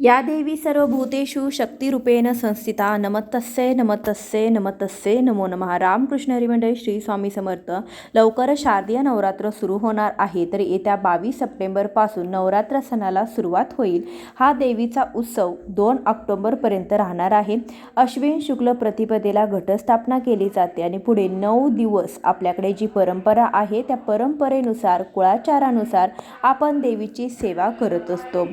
या देवी सर्वभूतेषु शक्तिरूपेण संस्थिता। नमतस्से नमतस्से नमतस्से नमो नमः। रामकृष्ण हरी श्री स्वामी समर्थ। लवकरच शारदीय नवरात्र सुरू होणार आहे तर येत्या बावीस सप्टेंबरपासून नवरात्र सणाला सुरुवात होईल. हा देवीचा उत्सव दोन ऑक्टोबरपर्यंत राहणार आहे. अश्विन शुक्ल प्रतिपदेला घटस्थापना केली जाते आणि पुढे नऊ दिवस आपल्याकडे जी परंपरा आहे त्या परंपरेनुसार कुळाचारानुसार आपण देवीची सेवा करत असतो.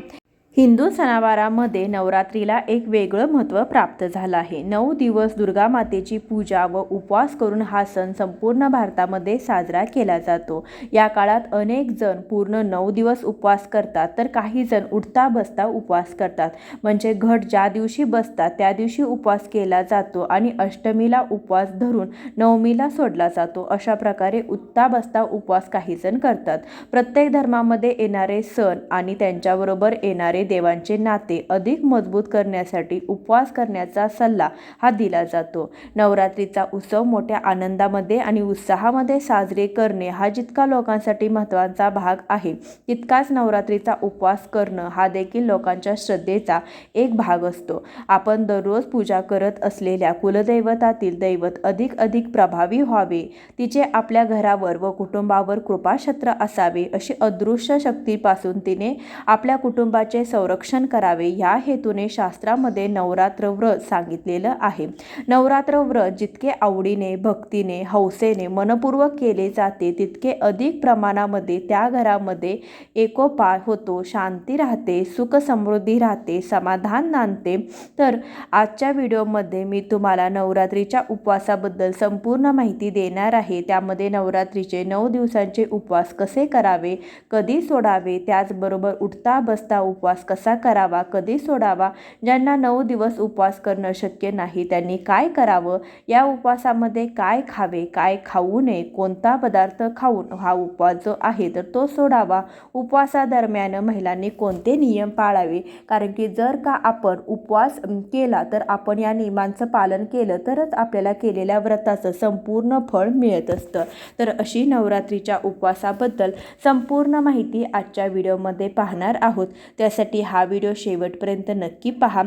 हिंदू सणावारामध्ये नवरात्रीला एक वेगळं महत्त्व प्राप्त झालं आहे. नऊ दिवस दुर्गा मातेची पूजा व उपवास करून हा सण संपूर्ण भारतामध्ये साजरा केला जातो. या काळात अनेक जण पूर्ण नऊ दिवस उपवास करतात तर काही जण उठता बसता उपवास करतात. म्हणजे घट ज्या दिवशी बसतात त्या दिवशी उपवास केला जातो आणि अष्टमीला उपवास धरून नवमीला सोडला जातो. अशा प्रकारे उठता बसता उपवास काही जण करतात. प्रत्येक धर्मामध्ये येणारे सण आणि त्यांच्याबरोबर येणारे देवांचे नाते अधिक मजबूत करण्यासाठी उपवास करण्याचा सल्ला हा दिला जातो. नवरात्रीचा उत्सव मोठ्या आनंदामध्ये आणि उत्साहामध्ये साजरे करणे हा जितका लोकांसाठी महत्त्वाचा भाग आहे तितकाच नवरात्रीचा उपवास करणं हा देखील लोकांच्या श्रद्धेचा एक भाग असतो. आपण दररोज पूजा करत असलेल्या कुलदैवतातील दैवत अधिक अधिक प्रभावी व्हावे तिचे आपल्या घरावर व कुटुंबावर कृपाक्षत्र असावे अशी अदृश्य शक्तीपासून तिने आपल्या कुटुंबाचे संरक्षण करावे या हेतूने शास्त्रामध्ये नवरात्र व्रत सांगितलेलं आहे. नवरात्र व्रत जितके आवडीने भक्तीने हौसेने मनपूर्वक केले जाते तितके अधिक प्रमाणामध्ये त्या घरामध्ये एकोपा होतो शांती राहते सुख समृद्धी राहते समाधान नांदते. तर आजच्या व्हिडिओमध्ये मी तुम्हाला नवरात्रीच्या उपवासाबद्दल संपूर्ण माहिती देणार आहे. त्यामध्ये नवरात्रीचे नऊ दिवसांचे उपवास कसे करावे कधी सोडावे त्याचबरोबर उठता बसता उपवास कसा करावा कधी सोडावा ज्यांना नऊ दिवस उपवास करणं शक्य नाही त्यांनी काय करावं या उपवासामध्ये काय खावे काय खाऊ नये कोणता पदार्थ खाऊन हा उपवास जो आहे तर तो सोडावा. उपवासादरम्यान महिलांनी कोणते नियम पाळावे? कारण की जर का आपण उपवास केला तर आपण या नियमांचं पालन केलं तरच आपल्याला केलेल्या व्रताचं संपूर्ण फळ मिळत असतं. तर अशी नवरात्रीच्या उपवासाबद्दल संपूर्ण माहिती आजच्या व्हिडिओमध्ये पाहणार आहोत. त्यासाठी हा व्हिडिओ शेवटपर्यंत नक्की पहा.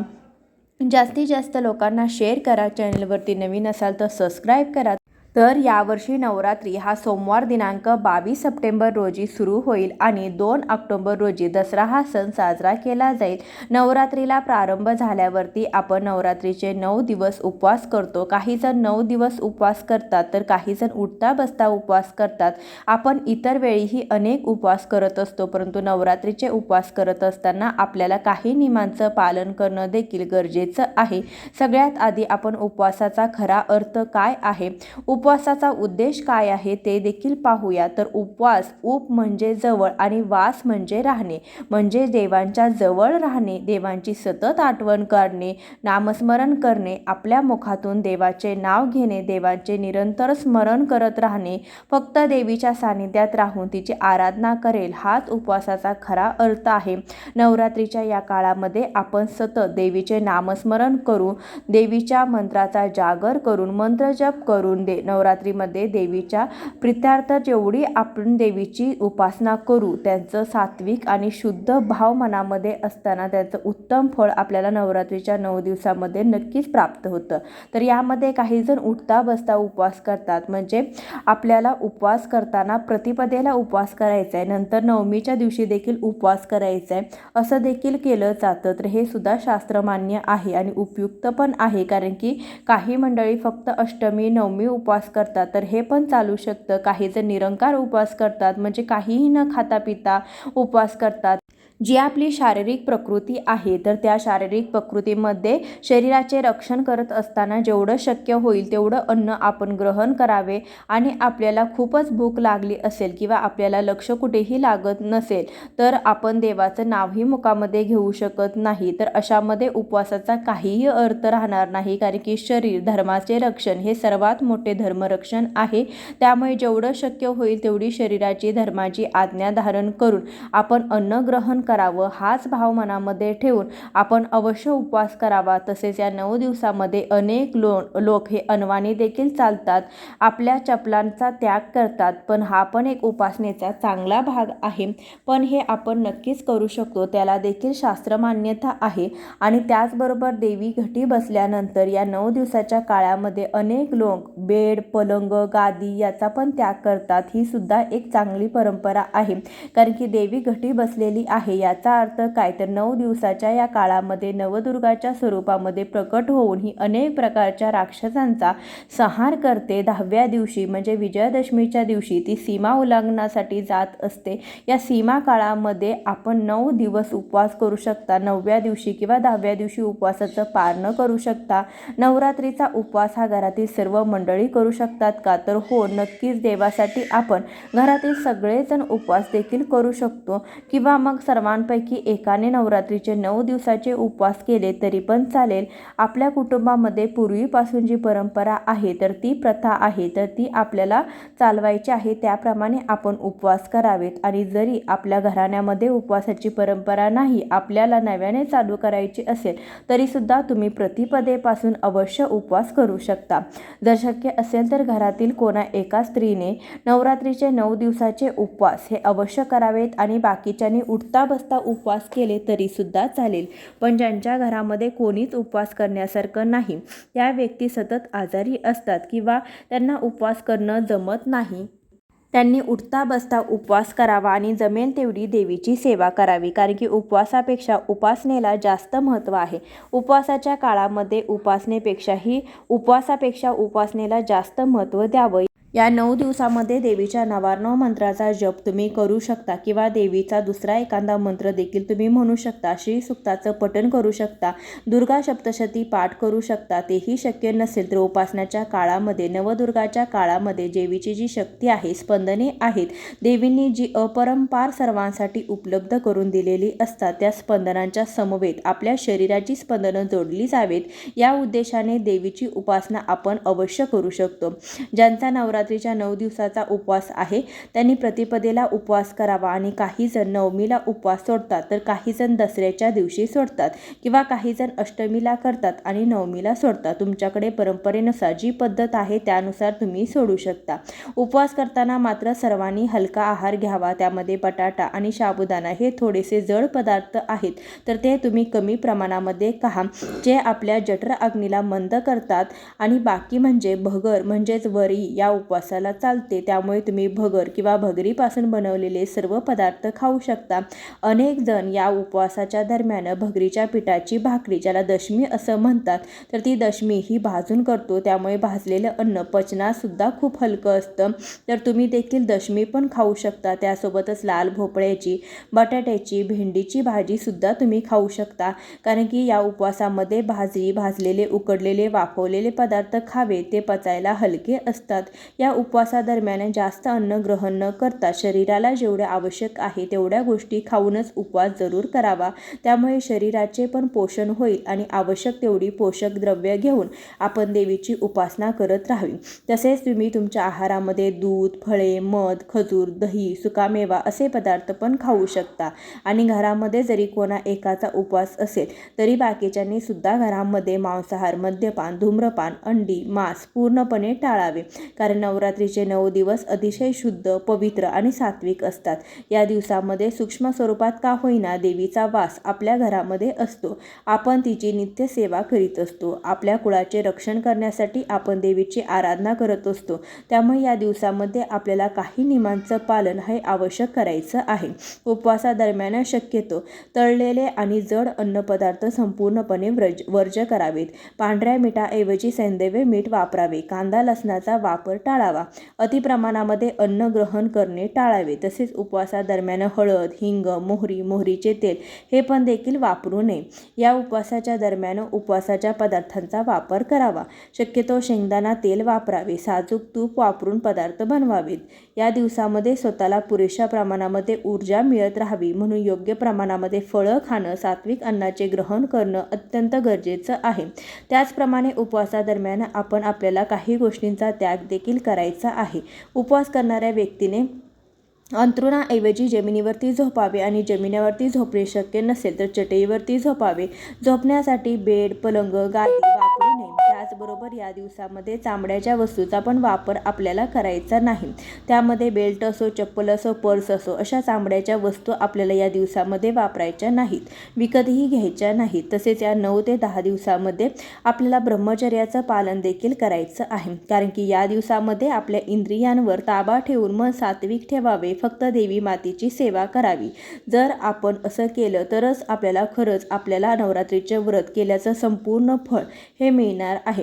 जास्तीत जास्त लोकांना शेअर करा. चॅनलवरती नवीन असाल तर सबस्क्राईब करा. तर यावर्षी नवरात्री हा सोमवार दिनांक बावीस सप्टेंबर रोजी सुरू होईल आणि दोन ऑक्टोंबर रोजी दसरा हा सण साजरा केला जाईल. नवरात्रीला प्रारंभ झाल्यावरती आपण नवरात्रीचे नऊ दिवस उपवास करतो. काही जण नऊ दिवस उपवास करतात तर काही जण उठता बसता उपवास करतात. आपण इतर वेळीही अनेक उपवास करत असतो परंतु नवरात्रीचे उपवास करत असताना आपल्याला काही नियमांचं पालन करणं देखील गरजेचं आहे. सगळ्यात आधी आपण उपवासाचा खरा अर्थ काय आहे? उप उपवासाचा उद्देश काय आहे ते देखील पाहूया. तर उपवास उप म्हणजे जवळ आणि वास म्हणजे राहणे. म्हणजे देवांच्या जवळ राहणे देवांची सतत आठवण करणे नामस्मरण करणे आपल्या मुखातून देवाचे नाव घेणे देवांचे निरंतर स्मरण करत राहणे फक्त देवीच्या सानिध्यात राहून तिची आराधना करेल हाच उपवासाचा खरा अर्थ आहे. नवरात्रीच्या या काळामध्ये आपण सतत देवीचे नामस्मरण करू देवीच्या मंत्राचा जागर करून मंत्रजप करून दे नवरात्रीमध्ये देवीच्या प्रित्यार्थ जेवढी आपण देवीची उपासना करू त्यांचं सात्विक आणि शुद्ध भाव मनामध्ये असताना त्याचं उत्तम फळ आपल्याला नवरात्रीच्या नऊ दिवसामध्ये नक्कीच प्राप्त होतं. तर यामध्ये काही जण उठता बसता उपवास करतात. म्हणजे आपल्याला उपवास करताना प्रतिपदेला उपवास करायचा आहे नंतर नवमीच्या दिवशी देखील उपवास करायचा आहे असं देखील केलं जातं. तर हे सुद्धा शास्त्रमान्य आहे आणि उपयुक्त पण आहे. कारण की काही मंडळी फक्त अष्टमी नवमी उपवास उपवास करतात तर हे पण चालू शकतं. काही जर निरंकार उपवास करतात म्हणजे काहीही न खाता पिता उपवास करतात. जी आपली शारीरिक प्रकृती आहे तर त्या शारीरिक प्रकृतीमध्ये शरीराचे रक्षण करत असताना जेवढं शक्य होईल तेवढं अन्न आपण ग्रहण करावे आणि आपल्याला खूपच भूक लागली असेल किंवा आपल्याला लक्ष कुठेही लागत नसेल तर आपण देवाचं नावही मुखामध्ये घेऊ शकत नाही. तर अशामध्ये उपवासाचा काहीही अर्थ राहणार नाही कारण की शरीर धर्माचे रक्षण हे सर्वात मोठे धर्म धर्मरक्षण आहे. त्यामुळे जेवढं शक्य होईल तेवढी शरीराची धर्माची आज्ञा धारण करून आपण अन्न ग्रहण करावं हाच भाव मनामध्ये ठेवून आपण अवश्य उपवास करावा. तसेच या नऊ दिवसामध्ये अनेक लो लोक हे अनवाणी देखील चालतात आपल्या चपलांचा त्याग करतात पण हा पण एक उपासनेचा चांगला भाग आहे. पण हे आपण नक्कीच करू शकतो त्याला देखील शास्त्र मान्यता आहे. आणि त्याचबरोबर देवी घटी बसल्यानंतर या नऊ दिवसाच्या काळामध्ये अनेक लोक बेड पलंग गादी याचा पण त्याग करतात. ही सुद्धा एक चांगली परंपरा आहे. कारण की देवी घटी बसलेली आहे. याचा अर्थ काय? तर नऊ दिवसाच्या या काळामध्ये नवदुर्गाच्या स्वरूपामध्ये प्रकट होऊन ही अनेक प्रकारच्या राक्षसांचा संहार करते. दहाव्या दिवशी म्हणजे विजयादशमीच्या दिवशी ती सीमा उल्लंघनासाठी जात असते. या सीमा काळामध्ये आपण नऊ दिवस उपवास करू शकता. नवव्या दिवशी किंवा दहाव्या दिवशी उपवासाचं पारणं करू शकता. नवरात्रीचा उपवास हा घरातील सर्व मंडळी करू शकतात का? तर हो नक्कीच देवासाठी आपण घरातील सगळेजण उपवास देखील करू शकतो. किंवा मग सर्वांपैकी एकाने नवरात्रीचे नऊ दिवसाचे उपवास केले तरी पण चालेल. आपल्या कुटुंबामध्ये पूर्वीपासून जी परंपरा आहे तर ती प्रथा आहे तर ती आपल्याला चालवायची आहे. त्याप्रमाणे आपण उपवास करावेत. आणि जरी आपल्या घराण्यामध्ये उपवासाची परंपरा नाही आपल्याला नव्याने चालू करायची असेल तरीसुद्धा तुम्ही प्रतिपदेपासून अवश्य उपवास करू शकता. जर शक्य असेल तर घरातील कोणा एका स्त्रीने नवरात्रीचे नऊ दिवसाचे उपवास हे अवश्य करावेत आणि बाकीच्यांनी उठता बसता उपवास केले तरीसुद्धा चालेल. पण ज्यांच्या घरामध्ये कोणीच उपवास करण्यासारखं नाही त्या व्यक्ती सतत आजारी असतात किंवा त्यांना उपवास करणं जमत नाही. त्यांनी उठता बसता उपवास करावा आणि जमेल तेवढी देवीची सेवा करावी. कारण की उपवासापेक्षा उपासनेला जास्त महत्त्व आहे. उपवासाच्या काळामध्ये उपासनेपेक्षाही उपवासापेक्षा उपासनेला जास्त महत्त्व द्यावं. या नऊ दिवसामध्ये देवीच्या नवार्णव मंत्राचा जप तुम्ही करू शकता किंवा देवीचा दुसरा एखादा मंत्र देखील तुम्ही म्हणू शकता. श्री सुक्ताचं पठण करू शकता दुर्गा सप्तशती पाठ करू शकता तेही शक्य नसेल तर उपासनाच्या काळामध्ये नवदुर्गाच्या काळामध्ये देवीची जी शक्ती आहे स्पंदने आहेत देवींनी जी अपरंपार सर्वांसाठी उपलब्ध करून दिलेली असतात त्या स्पंदनांच्या समवेत आपल्या शरीराची स्पंदनं जोडली जावेत. या उद्देशाने देवीची उपासना आपण अवश्य करू शकतो. ज्यांचा नवरात्रीच्या नऊ दिवसाचा उपवास आहे. त्यांनी प्रतिपदेला उपवास करावा आणि काही जण नवमीला उपवास सोडतात तर काही जण दसऱ्याच्या दिवशी सोडतात किंवा काही जण अष्टमीला करतात आणि नवमीला सोडतात. तुमच्याकडे परंपरेनुसार जी पद्धत आहे त्यानुसार तुम्ही सोडू शकता. उपवास करताना मात्र सर्वांनी हलका आहार घ्यावा. त्यामध्ये बटाटा आणि साबुदाणा हे थोडेसे जड पदार्थ आहेत तर ते तुम्ही कमी प्रमाणामध्ये खा. जे आपल्या जठर अग्नीला मंद करतात आणि बाकी म्हणजे भगर म्हणजेच वरी या उपवासाला चालते. त्यामुळे तुम्ही भगर किंवा भगरीपासून बनवलेले सर्व पदार्थ खाऊ शकता. अनेक जण या उपवासाच्या दरम्यान भगरीच्या पिठाची भाकरी ज्याला दशमी असं म्हणतात तर ती दशमी ही भाजून करतो. त्यामुळे भाजलेलं अन्न पचनासुद्धा खूप हलकं असतं. तर तुम्ही देखील दशमी पण खाऊ शकता. त्यासोबतच लाल भोपळ्याची बटाट्याची भेंडीची भाजीसुद्धा तुम्ही खाऊ शकता. कारण की या उपवासामध्ये भाजी भाजलेले उकडलेले वाफवलेले पदार्थ खावे ते पचायला हलके असतात. या उपवासादरम्यान जास्त अन्न ग्रहण न करता शरीराला जेवढे आवश्यक आहे तेवढ्या गोष्टी खाऊनच उपवास जरूर करावा. त्यामुळे शरीराचे पण पोषण होईल आणि आवश्यक तेवढी पोषक द्रव्य घेऊन आपण देवीची उपासना करत राहावी. तसेच तुम्ही तुमच्या आहारामध्ये दूध फळे मध खजूर दही सुकामेवा असे पदार्थ पण खाऊ शकता. आणि घरामध्ये जरी कोणा एकाचा उपवास असेल तरी बाकीच्यांनी सुद्धा घरामध्ये मांसाहार मद्यपान धूम्रपान अंडी मांस पूर्णपणे टाळावे. कारण नवरात्रीचे नऊ दिवस अतिशय शुद्ध पवित्र आणि सात्विक असतात. या दिवसामध्ये सूक्ष्म स्वरूपात का होईना देवीचा वास आपल्या घरामध्ये असतो. आपण तिची नित्य सेवा करीत असतो. आपल्या कुळाचे रक्षण करण्यासाठी आपण देवीची आराधना करत असतो. त्यामुळे या दिवसामध्ये आपल्याला काही नियमांचं पालन हे आवश्यक करायचं आहे. उपवासादरम्यान शक्यतो तळलेले आणि जड अन्नपदार्थ संपूर्णपणे व्रज वर्ज करावेत. पांढऱ्या मिठाऐवजी सैंदव्य मीठ वापरावे. कांदा लसणाचा वापर टाळावा. अतिप्रमाणामध्ये अन्न ग्रहण करणे टाळावे. तसेच उपवासादरम्यान हळद हिंग मोहरी मोहरीचे तेल हे पण देखील वापरू नये. या उपवासाच्या दरम्यान उपवासाच्या पदार्थांचा वापर करावा. शक्यतो शेंगदाणा तेल वापरावे. साजूक तूप वापरून पदार्थ बनवावेत. या दिवसामध्ये स्वतःला पुरेशा प्रमाणामध्ये ऊर्जा मिळत राहावी. म्हणून योग्य प्रमाणामध्ये फळं खाणं सात्विक अन्नाचे ग्रहण करणं अत्यंत गरजेचं आहे. त्याचप्रमाणे उपवासादरम्यान आपण आपल्याला काही गोष्टींचा त्याग देखील करायचा आहे. उपवास करणाऱ्या व्यक्तीने अंथरुणाऐवजी जमिनीवरती झोपावे आणि जमिनीवरती झोपणे शक्य नसेल तर चटईवरती झोपावे. झोपण्यासाठी बेड पलंग गादी वापरू नये त्याचबरोबर या दिवसामध्ये चामड्याच्या वस्तूचा पण वापर आपल्याला करायचा नाही. त्यामध्ये बेल्ट असो चप्पल असो पर्स असो अशा चामड्याच्या वस्तू आपल्याला या दिवसामध्ये वापरायच्या नाहीत. विकतही घ्यायच्या नाहीत. तसेच या नऊ ते दहा दिवसामध्ये आपल्याला ब्रह्मचर्याचं पालन देखील करायचं आहे. कारण की या दिवसामध्ये आपल्या इंद्रियांवर ताबा ठेवून मन सात्विक ठेवावे फक्त देवी मातेची सेवा करावी. जर आपण असं केलं तरच आपल्याला खरंच आपल्याला नवरात्रीचे व्रत केल्याचं संपूर्ण फळ हे मिळणार आहे.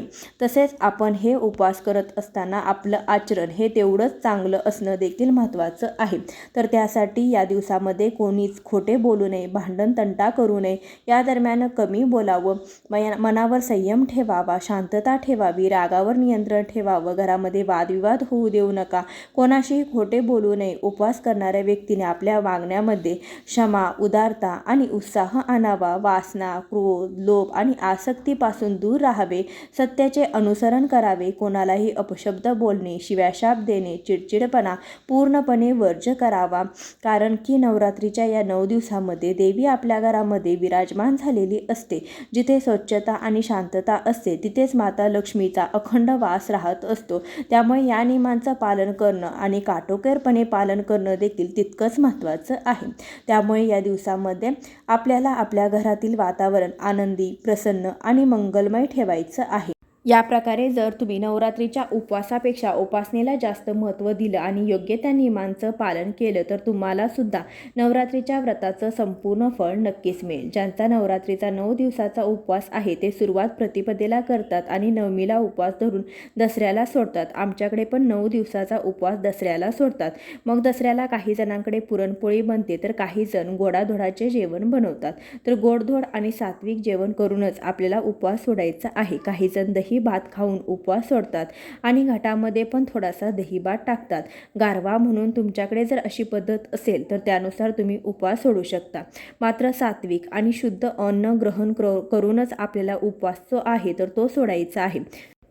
तसेच आपण हे उपवास करत असताना आपलं आचरण हे तेवढंच चांगलं असणं देखील महत्त्वाचं आहे. तर त्यासाठी या दिवसामध्ये कोणीच खोटे बोलू नये भांडण तंटा करू नये या दरम्यान कमी बोलावं. मया मनावर संयम ठेवावा शांतता ठेवावी रागावर नियंत्रण ठेवावं घरामध्ये वादविवाद होऊ देऊ नका कोणाशीही खोटे बोलू नये. उपवास करणाऱ्या व्यक्तीने आपल्या वागण्यामध्ये क्षमा उदारता आणि उत्साह आणावा. वासना क्रोध लोभ आणि आसक्तीपासून दूर राहावे. सत्याचे अनुसरण करावे कोणालाही अपशब्द बोलणे शिव्याशाप देणे चिडचिडपणा पूर्णपणे वर्ज करावा. कारण की नवरात्रीच्या या नऊ दिवसामध्ये देवी आपल्या घरामध्ये विराजमान झालेली असते. जिथे स्वच्छता आणि शांतता असते तिथेच माता लक्ष्मीचा अखंड वास राहत असतो. त्यामुळे या नियमांचं पालन करणं आणि काटोकेरपणे पालन करणं देखील तितकंच महत्त्वाचं आहे. त्यामुळे या दिवसामध्ये आपल्याला आपल्या घरातील वातावरण आनंदी प्रसन्न आणि मंगलमय ठेवायचं आहे. या प्रकारे जर तुम्ही नवरात्रीच्या उपवासापेक्षा उपासनेला जास्त महत्त्व दिलं आणि योग्य त्या नियमांचं पालन केलं तर तुम्हाला सुद्धा नवरात्रीच्या व्रताचं संपूर्ण फळ नक्कीच मिळेल. ज्यांचा नवरात्रीचा नऊ दिवसाचा उपवास आहे ते सुरुवात प्रतिपदेला करतात आणि नवमीला उपवास धरून दसऱ्याला सोडतात. आमच्याकडे पण नऊ दिवसाचा उपवास दसऱ्याला सोडतात. मग दसऱ्याला काही जणांकडे पुरणपोळी बनते तर काही जण गोडाधोडाचे जेवण बनवतात. तर गोडधोड आणि सात्विक जेवण करूनच आपल्याला उपवास सोडायचा आहे. काही जण दही भात खाऊन उपवास सोडतात आणि घाटामध्ये पण थोडासा दही भात टाकतात. गारवा म्हणून तुमच्याकडे जर अशी पद्धत असेल तर त्यानुसार तुम्ही उपवास सोडू शकता. मात्र सात्विक आणि शुद्ध अन्न ग्रहण करूनच आपल्याला उपवास जो आहे तर तो सोडायचा आहे.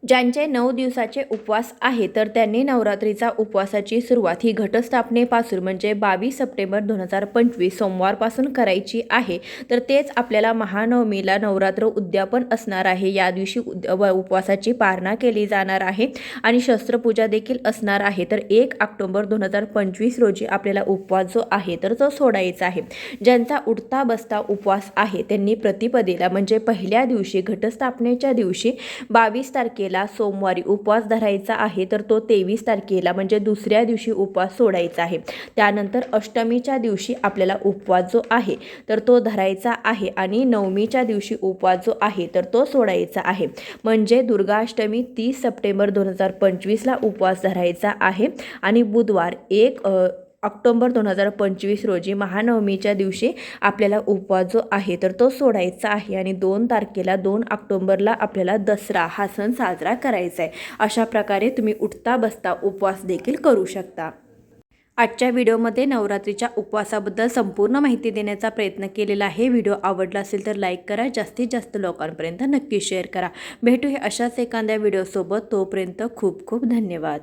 ज्यांचे नऊ दिवसाचे उपवास आहे तर त्यांनी नवरात्रीचा उपवासाची सुरुवात ही घटस्थापनेपासून म्हणजे बावीस सप्टेंबर दोन हजार पंचवीस सोमवारपासून करायची आहे. तर तेच आपल्याला महानवमीला नवरात्र उद्यापन असणार आहे. या दिवशी उद व उपवासाची पारणा केली जाणार आहे आणि शस्त्रपूजा देखील असणार आहे. तर एक ऑक्टोबर दोन हजार पंचवीस रोजी आपल्याला उपवास जो आहे तर तो सोडायचा आहे. ज्यांचा उठता बसता उपवास आहे त्यांनी प्रतिपदेला म्हणजे पहिल्या दिवशी घटस्थापनेच्या दिवशी बावीस तारखेला तारखेला सोमवारी उपवास धरायचा आहे तर तो तेवीस तारखेला म्हणजे दुसऱ्या दिवशी उपवास सोडायचा आहे. त्यानंतर अष्टमीच्या दिवशी आपल्याला उपवास जो आहे तर तो धरायचा आहे आणि नवमीच्या दिवशी उपवास जो आहे तर तो सोडायचा आहे. म्हणजे दुर्गाष्टमी तीस सप्टेंबर दोन हजार पंचवीसला उपवास धरायचा आहे आणि बुधवार एक ऑक्टोंबर दोन हजार पंचवीस रोजी महानवमीच्या दिवशी आपल्याला उपवास जो आहे तर तो सोडायचा आहे आणि दोन तारखेला दोन ऑक्टोंबरला आपल्याला दसरा हा सण साजरा करायचा आहे. अशा प्रकारे तुम्ही उठता बसता उपवास देखील करू शकता. आजच्या व्हिडिओमध्ये नवरात्रीच्या उपवासाबद्दल संपूर्ण माहिती देण्याचा प्रयत्न केलेला आहे. व्हिडिओ आवडला असेल तर लाईक करा जास्तीत जास्त लोकांपर्यंत नक्की शेअर करा. भेटू हे अशाच एखाद्या व्हिडिओसोबत. तोपर्यंत खूप खूप धन्यवाद.